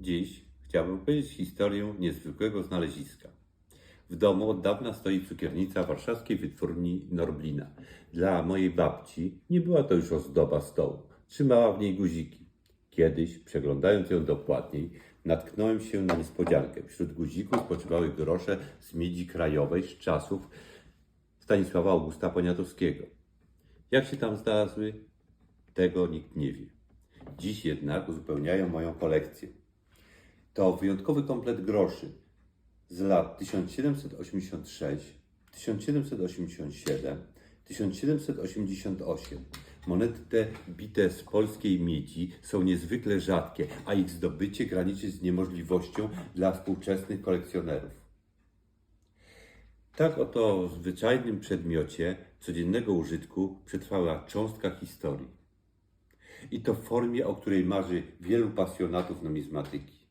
Dziś chciałbym powiedzieć historię niezwykłego znaleziska. W domu od dawna stoi cukiernica warszawskiej wytwórni Norblina. Dla mojej babci nie była to już ozdoba stołu. Trzymała w niej guziki. Kiedyś, przeglądając ją dokładniej, natknąłem się na niespodziankę. Wśród guzików spoczywały grosze z miedzi krajowej z czasów Stanisława Augusta Poniatowskiego. Jak się tam znalazły, tego nikt nie wie. Dziś jednak uzupełniają moją kolekcję. To wyjątkowy komplet groszy z lat 1786, 1787, 1788. Monety te bite z polskiej miedzi są niezwykle rzadkie, a ich zdobycie graniczy z niemożliwością dla współczesnych kolekcjonerów. Tak oto w zwyczajnym przedmiocie codziennego użytku przetrwała cząstka historii. I to w formie, o której marzy wielu pasjonatów numizmatyki.